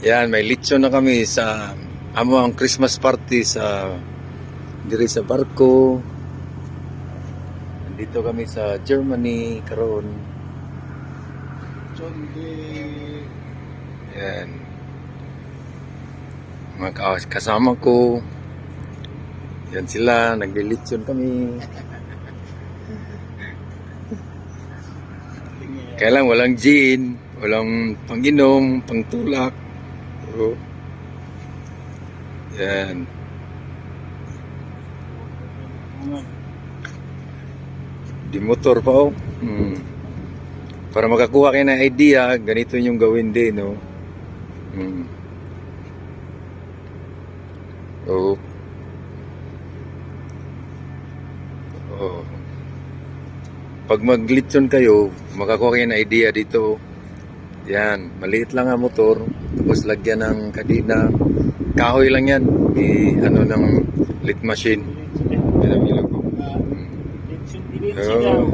Yan, may lechon na kami sa amo ang Christmas party sa diri sa barko. Nandito kami sa Germany karon. Yan. Mga ka- kasama ko. Yan sila, naglilitsyon kami. Kailang walang gin, walang panginom, pangtulak. Oo. Yan. Di motor pa oh. Hmm. Para makakuha kayo ng idea, ganito yung gawin din, no? Hmm. Oo. Oo. Pag maglitson kayo, makakuha kayo ng idea dito. Yan, maliit lang ang motor. Tapos lagyan ng kadina. Kahoy lang yan. I, ano ng lit machine. Yan ang ilog ko. Oh.